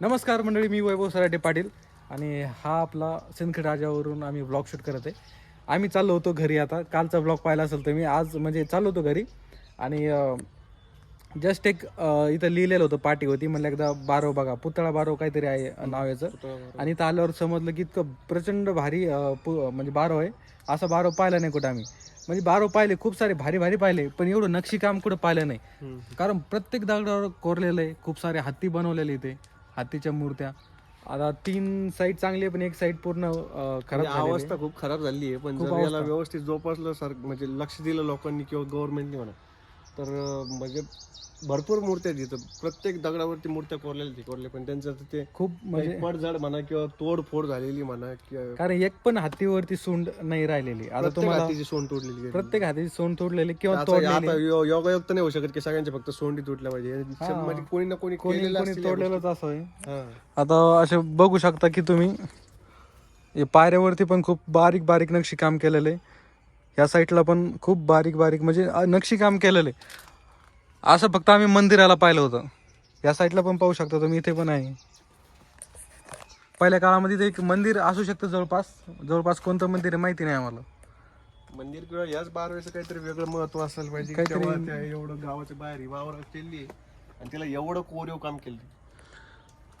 नमस्कार मंडळी मी वैभव सराटे पाटील आणि हा आपला सिंदखेड राजावरून आम्ही ब्लॉग शूट करत आहे. आम्ही चाललो होतो घरी आता. कालचा ब्लॉग पाहिला असेल तर मी. आज म्हणजे चाललो होतो घरी आणि जस्ट एक इथं लिहिलेलं होतं पाटी होती म्हणलं एकदा बारो बघा. पुतळा बारो काहीतरी आहे नाव याचं. आणि इथं आल्यावर समजलं की इतकं प्रचंड भारी म्हणजे बारो आहे. असं बारो पाहिलं नाही कुठं आम्ही. म्हणजे बारो पाहिले खूप सारे भारी भारी पाहिले पण एवढं नक्षीकाम कुठं पाहिलं नाही. कारण प्रत्येक दगडावर कोरलेलं आहे. खूप सारे हत्ती बनवलेले इथे. हत्तीच्या मूर्त्या आता तीन साईड चांगली आहे पण एक साईड पूर्ण अं, खराब म्हणजे झालेली आहे. अवस्था खूप खराब झाली आहे पण खूप जर याला अवस्था. व्यवस्थित जोपासलं सर म्हणजे लक्ष दिलं लोकांनी किंवा गव्हर्नमेंटने म्हणा तर म्हणजे भरपूर मूर्त्या आहेत इथं प्रत्येक दगडावरती मूर्त्या कोरलेल्या कोरले पण त्यांचं ते खूप म्हणजे पडझड म्हणा किंवा तोडफोड झालेली म्हणा किंवा कारण एक पण हत्तीवरती सोंड नाही राहिलेली आता तुम्हाला हातीची सोंड तुटलेली आहे. प्रत्येक हातीची सोंड तोडलेली किंवा आता तोडलेली आता यो- योगायोग तर नाही होऊ शकत की सगळ्यांच्या फक्त सोंडी तुटल्या पाहिजे. म्हणजे कोणी ना कोणी कोणी केलेलं कोणी असतील या तोडलेलंच असं आहे गोष्टी. हा. आता असे बघू शकता की तुम्ही हे पायऱ्यावरती पण खूप बारीक बारीक नक्षीकाम केलेलं आहे या साईडला पण खूप बारीक बारीक म्हणजे नक्षीकाम केलेलं. आहे असं फक्त आम्ही मंदिराला पाहिलं होतं. या साईडला पण पाहू शकता तुम्ही इथे पण आहे. पहिल्या काळामध्ये ते एक मंदिर असू शकतं जवळपास. जवळपास कोणतं मंदिर आहे माहिती नाही आम्हाला. मंदिर किंवा याच बारवेचं काहीतरी वेगळं महत्त्व असायला पाहिजे. काहीतरी- तेव्हा त्या एवढं गावाच्या बाहेर ही वावर केली आणि तिला एवढं कोरीव काम केलं.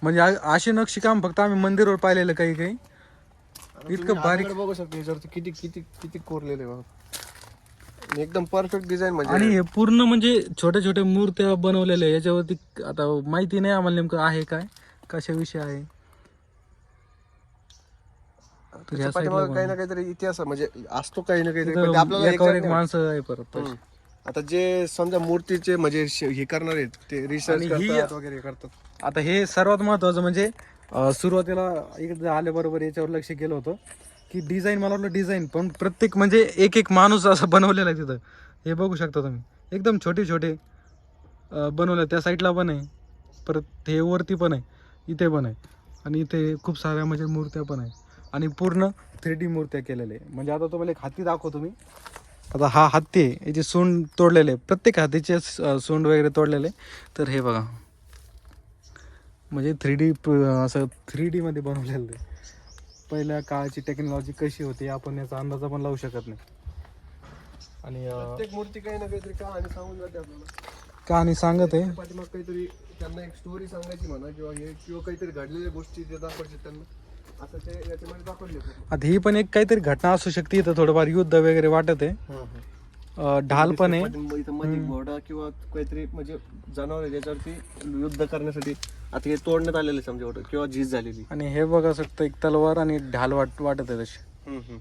म्हणजे असे नक्षीकाम फक्त आम्ही मंदिरावर पाहिलेलं काही काही. इतकं बारीक- बघू शकता याच्यावरती किती किती किती कोरलेले आहे बघा. एकदम परफेक्ट डिझाईन म्हणजे आणि हे पूर्ण म्हणजे छोट्या छोट्या मूर्त्या बनवलेल्या आहे. याच्यावरती आता माहिती नाही आम्हाला नेमकं आहे काय? कशाविषयी आहे? तर त्याच्या या पाठीमागं साईडला काही ना काहीतरी इतिहास आहे, म्हणजे असतो काही ना काहीतरी पण पण ते आपल्याला एकावर exact एक नाही माणसं आहे परत. हम्म. आता जे समजा मूर्तीचे म्हणजे श- हे करणार आहेत ते रिसर्च आणि ही- करतात वगैरे करतात. आता हे सर्वात महत्वाचं म्हणजे सुरुवातीला इकडे आल्याबरोबर याच्यावर लक्ष केलं होतं की डिझाईन मला वाटलं डिझाईन पण प्रत्येक म्हणजे एक एक माणूस असं बनवलेला आहे तिथं. हे बघू शकता तुम्ही. एकदम छोटे छोटे बनवलं. बनवले त्या साईडला पण आहे. परत हे वरती पण आहे. इथे पण आहे. आणि इथे खूप साऱ्या म्हणजे मूर्त्या पण आहे आणि पूर्ण थ्री डी मूर्त्या केलेल्या आहे म्हणजे आता तुम्हाला एक हत्ती दाखवतो मी. आता हा हत्ती आहे. याची सोंड तोडलेले आहे. प्रत्येक हातीचे स- सोंड वगैरे तोडलेले आहे. तर हे बघा. म्हणजे थ्री डी असं थ्री डीमध्ये बनवलेलं आहे. पहिल्या काळाची टेक्नॉलॉजी कशी होती आपण याचा अंदाजा पण लावू शकत नाही. आणि प्रत्येक मूर्ती काही ना काहीतरी कहाणी सांगून जाते आपल्याला. कहाणी सांगत आहे. पाठीमाग काहीतरी त्यांना एक स्टोरी सांगायची म्हणा किंवा हे किंवा काहीतरी घडलेल्या गोष्टी ते दाखवायचे त्यांना असं ते याच्यामध्ये दाखवले आता ही पण एक काहीतरी घटना असू शकते इथं थोडंफार युद्ध वगैरे वाटत आहे. ढाल पण आहे. इथं मध्ये घोडा किंवा काहीतरी म्हणजे जनावर ज्याच्यावरती युद्ध करण्यासाठी आता हे तोडण्यात आलेलं आहे समजा एवढं किंवा झीज झालेली. आणि हे बघा शकतं एक तलवार आणि ढाल वाट वाटत आहे तशी.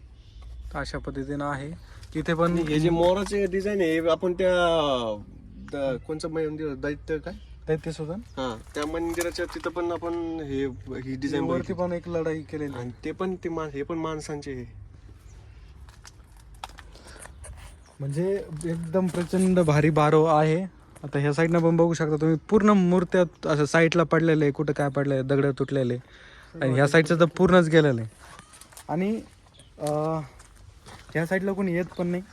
अशा पद्धतीनं आहे. इथे पण हे जे मोराचे डिझाईन आहे आपण त्या कोणचं मंदिर दैत्य काय? दैत्य सुद्धा हा त्या मंदिराच्या तिथं पण आपण हे ही डिझाईन वरती पण एक लढाई केलेली आहे. आणि ते पण ते मा- हे पण माणसांचे हे म्हणजे एकदम प्रचंड भारी बारो आहे. आता ह्या साईडनं पण बघू शकता तुम्ही पूर्ण मूर्त्या असं साईडला पडलेले आहे कुठं काय पडले दगड तुटलेले. आणि ह्या साईडचं तर पूर्णच गेलेलं आहे. आणि ह्या साईडला कोणी येत पण नाही.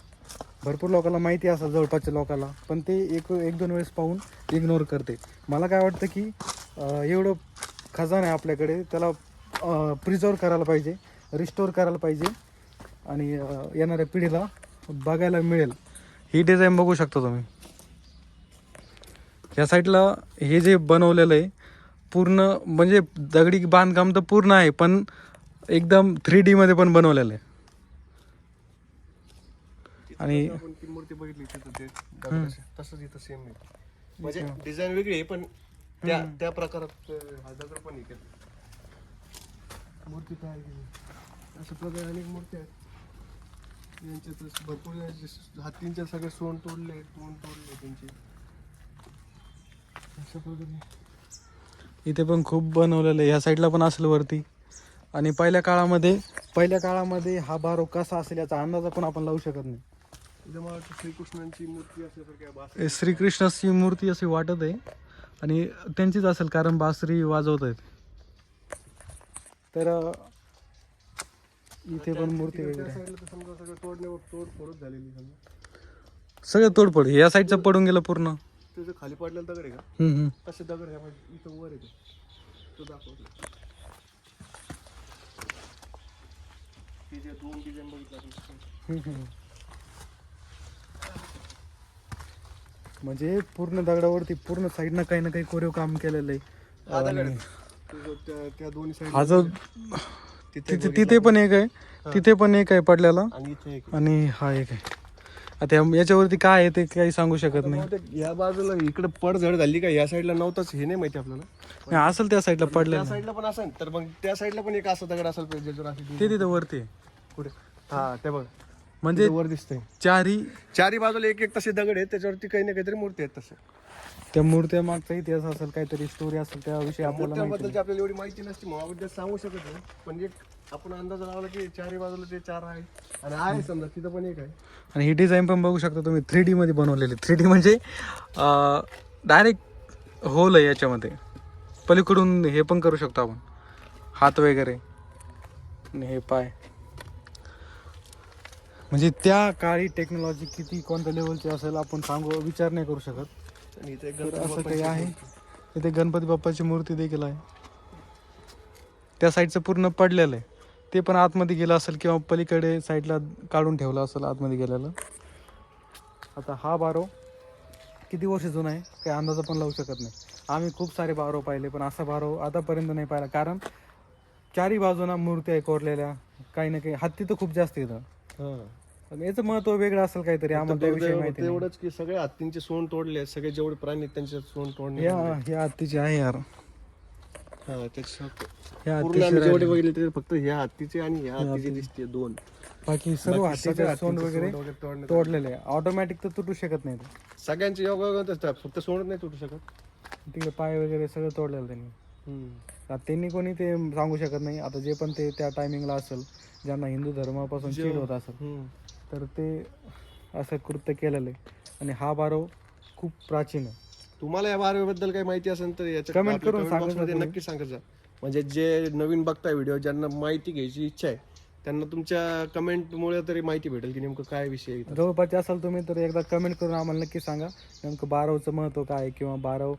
भरपूर लोकांना माहिती असं जवळपासच्या लोकांना पण ते एक एक दोन वेळेस पाहून इग्नोर करते. मला काय वाटतं की एवढं खजान आहे आपल्याकडे त्याला प्रिझर्व करायला पाहिजे रिस्टोर करायला पाहिजे. आणि येणाऱ्या पिढीला बघायला मिळेल. ही डिझाईन बघू शकता तुम्ही. या साईडला हे जे बनवलेलं आहे पूर्ण म्हणजे दगडी बांधकाम तर पूर्ण आहे पण एकदम थ्री डी मध्ये पण बनवलेलं आहे. आणि ती मूर्ती बघितली तिथं ते दगडाचे. तसंच इथं सेम आहे. म्हणजे डिझाईन वेगळी आहे पण त्या त्या प्रकारात हा दगड पण आहे. मूर्ती तयार केली. अशा प्रकारे अनेक मूर्ती आहेत. यांच्यातच भरपूर याचे हत्तींचे सगळे सोंड तोडले तोंड तोडले त्यांचे. अशा प्रकारे इथे पण खूप बनवलेलं आहे. ह्या साईडला पण असेल वरती. आणि पहिल्या काळामध्ये पहिल्या काळामध्ये हा बारो कसा असेल याचा अंदाजा पण आपण लावू शकत नाही. इथं मला वाटतं श्रीकृष्णांची मूर्ती असल्यासारखी श्रीकृष्णाची मूर्ती अशी वाटत आहे. आणि त्यांचीच असेल कारण बासरी वाजवत आहेत. तर इथे पण मूर्ती वगैरे आहे. समजा सगळं तोडण्यावर तोड फोडच झालेली समजा सगळं तोडफोड या साईडचं पडून गेलं पूर्ण त्याचं खाली पडलेलं दगड आहे का हम्म, दगड आहे म्हणजे इथं वर आहे ते. तो दाखवतो हे जे दोन डिझाईन बघितलं आपण. हम्म, हम्म. म्हणजे पूर्ण दगडावरती पूर्ण साईडनं काही ना काही कोरीव काम केलेलं आहे हा, दगड. आणि तो त्या त्या दोन्ही साईड हा जो तिथे तिथे पण एक आहे. तिथे पण एक आहे पडलेला. आणि हा एक आहे. आता याच्यावरती काय आहे ते काही सांगू शकत नाही. या बाजूला इकडे पडझड झाली का? या साईडला नव्हताच. हे नाही माहिती आपल्याला. नाही, असेल त्या साईडला त्या पडलेलं. साईडला पण असेल. तर मग त्या साईडला पण एक असं दगड असेल पाहिजे ते तिथं वरती आहे. पुढे हा ते बघ. म्हणजे वर दिसतंय. चारही चारी बाजूला एक एक तसे दगड आहेत त्याच्यावरती काही ना काहीतरी मूर्ती आहेत तसे. त्या मूर्त्या मागचा इतिहास असेल काहीतरी स्टोरी असेल त्याविषयी आपल्याला माहिती मूर्त्यांबद्दलची आपल्याला एवढी माहिती नसते महाबद्दल सांगू शकत नाही. पण एक आपण अंदाज लावला की चारी बाजूला ते चार आहे आणि आहे समजा तिथं पण एक आहे. आणि ही डिझाईन पण बघू शकता तुम्ही थ्री डी मध्ये बनवलेली. थ्री डी म्हणजे डायरेक्ट होल आहे याच्यामध्ये. पलीकडून हे पण करू शकतो आपण. हात वगैरे. आणि हे पाय. म्हणजे त्या काळी टेक्नॉलॉजी किती कोणत्या लेवलची असेल आपण सांगू विचार नाही करू शकत. आणि इथे एक तर गणपती असं काही बाप्पाची आहे. इथे गणपती बाप्पाची मूर्ती देखील आहे. त्या साईडचं पूर्ण पडलेलं आहे. ते पण आतमध्ये गेलं असेल किंवा पलीकडे साईडला काढून ठेवलं असेल आतमध्ये गेलेलं. आता हा बारो किती वर्ष जुना आहे काही अंदाजा पण लावू शकत नाही. आम्ही खूप सारे बारो पाहिले पण असा बारो आतापर्यंत नाही पाहिला. कारण चारी बाजूना मूर्त्या आहे कोरलेल्या काही ना काही हत्ती तर खूप जास्त येतं हा. पण याचं महत्त्व वेगळं असेल काहीतरी आम्हाला त्याविषयी माहिती नाही. तेवढंच की सगळे हत्तींचे सोंड तोडले आहेत. सगळे जेवढे प्राणी आहेत त्यांचे सोंड तोडले या या हत्तीची आहे यार. हा, त्याच्या- या पूर्ण आम्ही हत्तीची जेवढे बघितले ते फक्त ह्या हत्तीचे आणि ह्या हत्तीचे दिसते दोन. बाकी सर्व हत्तीचे सोंड वगैरे तोडलेले ऑटोमॅटिक तर तुटू शकत नाही ते. सगळ्यांचे योग असतात फक्त सोंड नाही तुटू शकत. तिकडे पाय वगैरे सगळं तोडलेलं त्यांनी. आता त्यांनी कोणी ते सांगू शकत नाही. आता जे पण ते त्या टायमिंगला असेल ज्यांना हिंदू धर्मापासून चीड होत असेल. तर ते असं कृत्य केलेलं आहे. आणि हा बारो खूप प्राचीन आहे. तुम्हाला या बारबद्दल काही माहिती असेल तर याच्या Comment आपल्या करून comment सांगा box मध्ये तुम्ही. नक्की सांगत जा. म्हणजे जे नवीन बघताय व्हिडिओ ज्यांना माहिती घ्यायची इच्छा आहे त्यांना तुमच्या कमेंटमुळे तरी माहिती भेटेल की नेमकं काय विषय आहे इथं. जवळपासचे असाल तुम्ही तर एकदा कमेंट करून आम्हाला नक्की सांगा नेमकं बारावचं महत्त्व काय आहे किंवा बाराव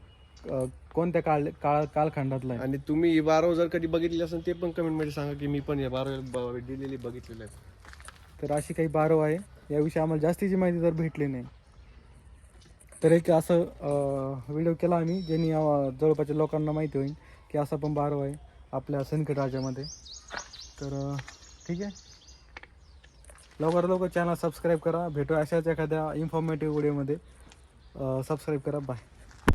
अं, कोणत्या काळ काळ कालखंडातलं आहे? आणि तुम्ही ही बाराव जर कधी बघितली असेल ते पण कमेंटमध्ये सांगा की मी पण या बाराव दिलेली बघितलेलं आहे. तर अशी काही बारव आहे. याविषयी आम्हाला जास्तीची माहिती जर भेटली नाही. तर एक असं व्हिडिओ केला आम्ही ज्यांनी जवळपासच्या लोकांना माहिती होईल की असा पण बारव आहे आपल्या सनकट राज्यामध्ये. तर ठीक आहे. लवकर लवकर चॅनल सबस्क्राईब करा. भेटू अशाच एखाद्या इन्फॉर्मेटिव्ह व्हिडिओमध्ये सबस्क्राईब करा. बाय